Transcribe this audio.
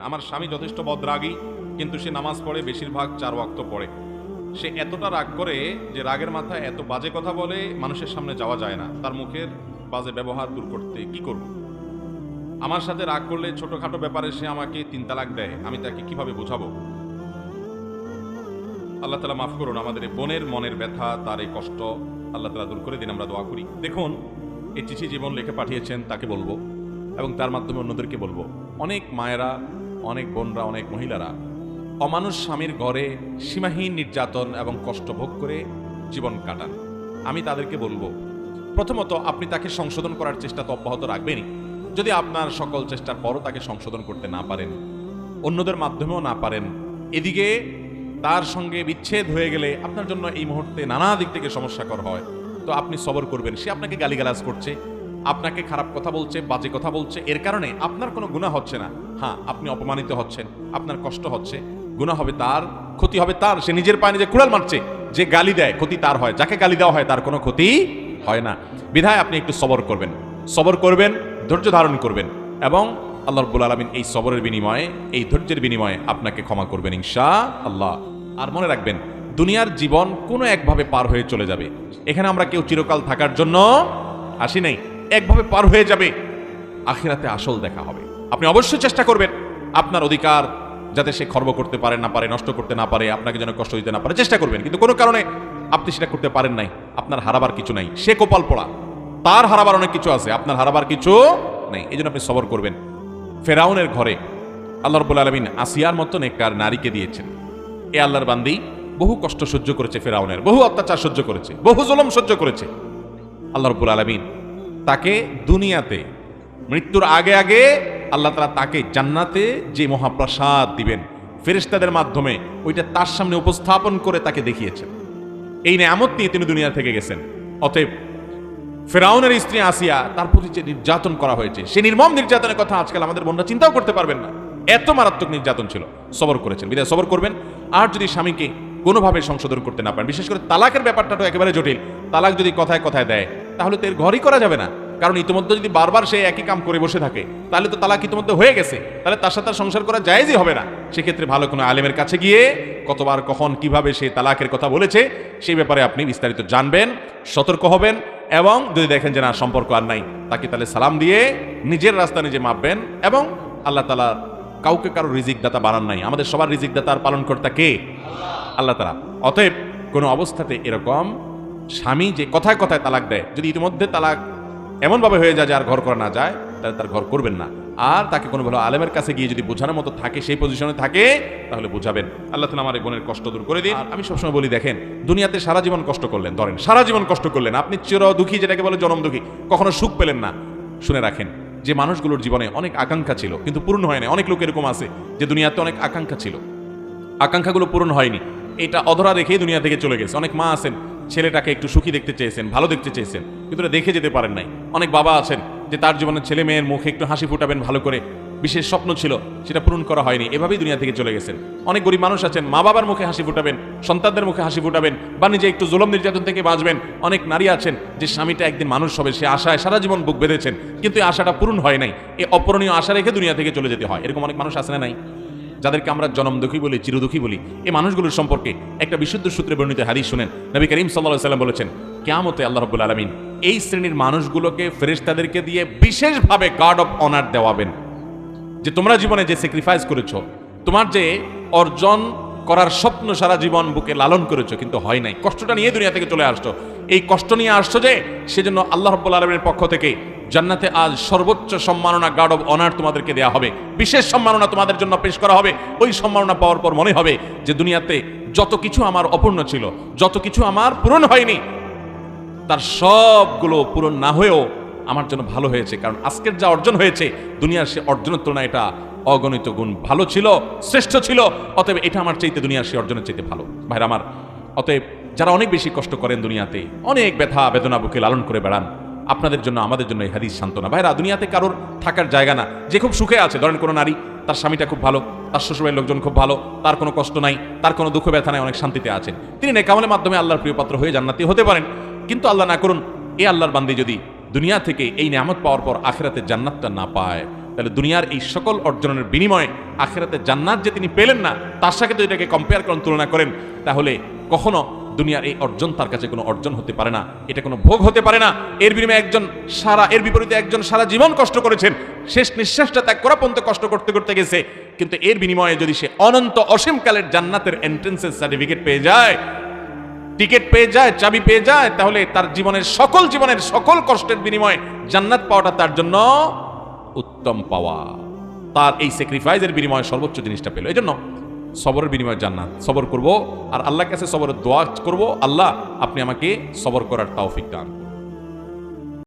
আমার স্বামী যথেষ্ট বদরাগী, কিন্তু সে নামাজ পড়ে, বেশিরভাগ চার ওয়াক্ত পড়ে। সে এতটা রাগ করে যে রাগের মাথায় এত বাজে কথা বলে মানুষের সামনে যাওয়া যায় না। তার মুখের বাজে ব্যবহার দূর করতে কি করব? আমার সাথে রাগ করলে ছোটখাটো ব্যাপারে সে আমাকে তিন তালাক দেয়। আমি তাকে কীভাবে বোঝাবো? আল্লাহ তালা মাফ করুন, আমাদের বোনের মনের ব্যথা, তার এই কষ্ট আল্লাহ তালা দূর করে দিন, আমরা দোয়া করি। দেখুন, এই চিঠি জীবন লিখে পাঠিয়েছেন, তাকে বলব এবং তার মাধ্যমে অন্যদেরকে বলব। অনেক মায়েরা অনেক বোনরা, অনেক মহিলারা অমানুষ স্বামীর ঘরে সীমাহীন নির্যাতন এবং কষ্ট ভোগ করে জীবন কাটান। আমি তাদেরকে বলব, প্রথমত আপনি তাকে সংশোধন করার চেষ্টা তো অব্যাহত রাখবেনই। যদি আপনার সকল চেষ্টার পরও তাকে সংশোধন করতে না পারেন, অন্যদের মাধ্যমেও না পারেন, এদিকে তার সঙ্গে বিচ্ছেদ হয়ে গেলে আপনার জন্য এই মুহূর্তে নানা দিক থেকে সমস্যাকর হয়। তো আপনি সবর করবেন, সে আপনাকে গালিগালাজ করছে আপনাকে খারাপ কথা বলছে, বাজে কথা বলছে, এর কারণে আপনার কোনো গুণা হচ্ছে না। হ্যাঁ আপনি অপমানিত হচ্ছেন, আপনার কষ্ট হচ্ছে গুণা হবে তার, ক্ষতি হবে তার, সে নিজের পায়ে নিজে কুড়াল মারছে, যে গালি দেয়, ক্ষতি তার হয়, যাকে গালি দেওয়া হয় তার কোনো ক্ষতি হয় না। বিধায় আপনি একটু সবর করবেন সবর করবেন, ধৈর্য ধারণ করবেন, এবং আল্লাহ রব্বুল আলমিন এই সবরের বিনিময়ে, এই ধৈর্যের বিনিময়ে আপনাকে ক্ষমা করবেন ইনশা আল্লাহ আর মনে রাখবেন, দুনিয়ার জীবন কোনো একভাবে পার হয়ে চলে যাবে। এখানে আমরা কেউ চিরকাল থাকার জন্য আসি নাই। একভাবে পার হয়ে যাবে, আখিরাতে আসল দেখা হবে। আপনি অবশ্যই চেষ্টা করবেন। আপনার অধিকার যাতে সে খর্ব করতে পারে, না পারে, নষ্ট করতে না পারে, আপনাকে যেন কষ্ট দিতে না পারে, চেষ্টা করবেন। কিন্তু কোনো কারণে আপনি সেটা করতে পারেন নাই। আপনার হারাবার কিছু নাই। সে কোপাল পড়া। তার হারাবার অনেক কিছু আছে। আপনার হারাবার কিছু নেই। এই জন্য আপনি সবর করবেন। ফেরাউনের ঘরে আল্লাহ রব্বুল আলমিন আসিয়ার মতো নেককার নারীকে দিয়েছেন। এ আল্লাহর বান্দি বহু কষ্ট সহ্য করেছে ফেরাউনের। বহু অত্যাচার সহ্য করেছে। বহু জলম সহ্য করেছে। আল্লাহ রব্বুল আলমিন তাকে দুনিয়াতে, মৃত্যুর আগে আগে আল্লাহ তালা তাকে জান্নাতে যে মহাপ্রসাদ দিবেন, ফেরেশতাদের মাধ্যমে, ওইটা তার সামনে উপস্থাপন করে তাকে দেখিয়েছেন। এই নেয়ামত নিয়ে তিনি দুনিয়া থেকে গেছেন। অতএব, ফেরাউনের স্ত্রী আসিয়া তার প্রতি যে নির্যাতন করা হয়েছে, সে নির্মম নির্যাতনের কথা আজকাল আমাদের বোনরা চিন্তাও করতে পারবেন না। এত মারাত্মক নির্যাতন ছিল। সবর করেছেন। বিদায়, সবর করবেন। আর যদি স্বামীকে কোনোভাবে সংশোধন করতে না পারেন, বিশেষ করে তালাকের ব্যাপারটা তো একেবারে জটিল। তালাক যদি কথায় কথায় দেয় তাহলে তো এর ঘরই করা যাবে না। কারণ ইতিমধ্যে যদি বারবার সে একই কাম করে বসে থাকে, তাহলে তো তালাক ইতিমধ্যে হয়ে গেছে। তাহলে তার সাথে সংসার করা জায়েজই হবে না। সেক্ষেত্রে ভালো কোনো আলেমের কাছে গিয়ে কতবার, কখন, কীভাবে সে তালাকের কথা বলেছে, সেই ব্যাপারে আপনি বিস্তারিত জানবেন, সতর্ক হবেন এবং যদি দেখেন যে না, সম্পর্ক আর নাই, তাকে তাহলে সালাম দিয়ে নিজের রাস্তা নিজে মাপবেন এবং আল্লাহ তালা কাউকে কারও রিজিক দাতা বানান নাই। আমাদের সবার রিজিক দাতার পালন কর্তা কে? আল্লাহ। তালা অতএব কোনো অবস্থাতে এরকম স্বামী যে কথায় কথায় তালাক দেয় যদি ইতিমধ্যে তালাক এমনভাবে হয়ে যায় যে আর ঘর করা না যায় তাহলে তার ঘর করবেন না। আর তাকে কোনো ভালো আলেমের কাছে গিয়ে যদি বোঝানোর মতো থাকে সেই পজিশনে থাকে তাহলে বুঝাবেন। আল্লাহ তালা আমার এই বোনের কষ্ট দূর করে দিন। আমি সবসময় বলি দেখেন দুনিয়াতে সারা জীবন কষ্ট করলেন ধরেন সারা জীবন কষ্ট করলেন। আপনি চির দুঃখী যেটাকে বলে জনম দুঃখী কখনো সুখ পেলেন না। শুনে রাখেন যে মানুষগুলোর জীবনে অনেক আকাঙ্ক্ষা ছিল কিন্তু পূর্ণ হয় না অনেক লোক এরকম আছে যে দুনিয়াতে অনেক আকাঙ্ক্ষা ছিল। আকাঙ্ক্ষাগুলো পূরণ হয়নি। এটা অধরা রেখেই দুনিয়া থেকে চলে গেছে। অনেক মা আছেন ছেলেটাকে একটু সুখী দেখতে চেয়েছেন, ভালো দেখতে চেয়েছেন, কিন্তু দেখে যেতে পারেন নাই। অনেক বাবা আছেন যে তার জীবনের ছেলে মেয়ের মুখে একটু হাসি ফুটাবেন ভালো করে। বিশেষ স্বপ্ন ছিল, সেটা পূরণ করা হয়নি, এভাবেই দুনিয়া থেকে চলে গেছেন। অনেক গরিব মানুষ আছেন, মা বাবার মুখে হাসি ফুটাবেন, সন্তানদের মুখে হাসি ফুটাবেন, বা নিজে একটু জুলম নির্যাতন থেকে বাঁচবেন। অনেক নারী আছেন যে স্বামীটা একদিন মানুষ হবে, সে আশায় সারা জীবন বুক বেঁধেছেন, কিন্তু এই আশাটা পূরণ হয় নাই। এই অপূরণীয় আশা রেখে দুনিয়া থেকে চলে যেতে হয়। এরকম অনেক মানুষ আছে না নাই? যাদেরকে আমরা জনম দুঃখী বলি, চিরদুঃখী বলি, এই মানুষগুলোর সম্পর্কে একটা বিশুদ্ধ সূত্রে বর্ণিত হাদিস শুনেন। নবী করিম সাল্লাহ সাল্লাম বলেছেন, কেয়ামতে আল্লাহ রব্বুল আলমিন এই শ্রেণির মানুষগুলোকে ফেরেশতাদেরকে দিয়ে বিশেষভাবে গার্ড অফ অনার দেওয়াবেন। যে তোমরা জীবনে যে স্যাক্রিফাইস করেছ, তোমার যে অর্জন করার স্বপ্ন সারা জীবন বুকে লালন করেছ, কিন্তু হয় নাই। কষ্টটা নিয়ে দুনিয়া থেকে চলে আসছো। এই কষ্ট নিয়ে আসছো যে, সেজন্য আল্লাহ রব্বুল আলমের পক্ষ থেকে জান্নাতে আজ সর্বোচ্চ সম্মাননা গার্ড অব অনার তোমাদেরকে দেওয়া হবে। বিশেষ সম্মাননা তোমাদের জন্য পেশ করা হবে। ওই সম্মাননা পাওয়ার পর মনে হবে যে, দুনিয়াতে যত কিছু আমার অপূর্ণ ছিল, যত কিছু আমার পূরণ হয়নি, তার সবগুলো পূরণ না হয়েও আমার জন্য ভালো হয়েছে। কারণ আজকের যা অর্জন হয়েছে, দুনিয়ার সে অর্জনের তুলনায় এটা অগণিত গুণ ভালো ছিল, শ্রেষ্ঠ ছিল। অতএব এটা আমার চাইতে দুনিয়ার সে অর্জনের চাইতে ভালো। ভাইরা আমার, অতএব যারা অনেক বেশি কষ্ট করেন দুনিয়াতে, অনেক ব্যথা, বেদনা বুকে লালন করে বেড়ান, আপনাদের জন্য, আমাদের জন্য এই হাদিস সান্ত্বনা। ভাইরা, দুনিয়াতে কারোর থাকার জায়গা না। যে খুব সুখে আছে, ধরেন কোনো নারী, তার স্বামীটা খুব ভালো, তার শ্বশুরের লোকজন খুব ভালো, তার কোনো কষ্ট নাই, তার কোনো দুঃখ ব্যথা নাই, অনেক শান্তিতে আছেন। তিনি নেকামলের মাধ্যমে আল্লাহর প্রিয় পাত্র হয়ে জান্নাতি হতে পারেন। কিন্তু আল্লাহ না করুন এই আল্লাহর বান্দি যদি দুনিয়া থেকে এই নিয়ামত পাওয়ার পর আখেরাতে জান্নাতটা না পায়, তাহলে দুনিয়ার এই সকল অর্জনের বিনিময়ে আখেরাতে জান্নাত যে তিনি পেলেন না, তার সাথে যদি এটাকে কম্পেয়ার করেন, তুলনা করেন, তাহলে কখনো দুনিয়ার এই অর্জন তার কাছে কোনো অর্জন হতে পারে না। এটা কোনো ভোগ হতে পারে না। এর বিনিময়ে একজন সারা, এর বিপরীতে একজন সারা জীবন কষ্ট করেছেন। শেষ নিঃশ্বাসটা ত্যাগ করা পর্যন্ত কষ্ট করতে করতে গেছে। কিন্তু এর বিনিময়ে যদি সে অনন্ত অসীমকালের জান্নাতের এন্ট্রেন্সের সার্টিফিকেট পেয়ে যায় টিকিট পেয়ে যায়, চাবি পেয়ে যায়, তাহলে তার জীবনের সকল জীবনের সকল কষ্টের বিনিময়ে জান্নাত পাওয়াটা তার জন্য উত্তম পাওয়া। তার এই স্যাক্রিফাইসের বিনিময়ে সর্বোচ্চ জিনিসটা পেল। এই জন্য সবরের বিনিময় জান্নাত। সবর করব আর আল্লাহর কাছে সবরের দোয়া করব। আল্লাহ, আপনি আমাকে সবর করার তৌফিক দান।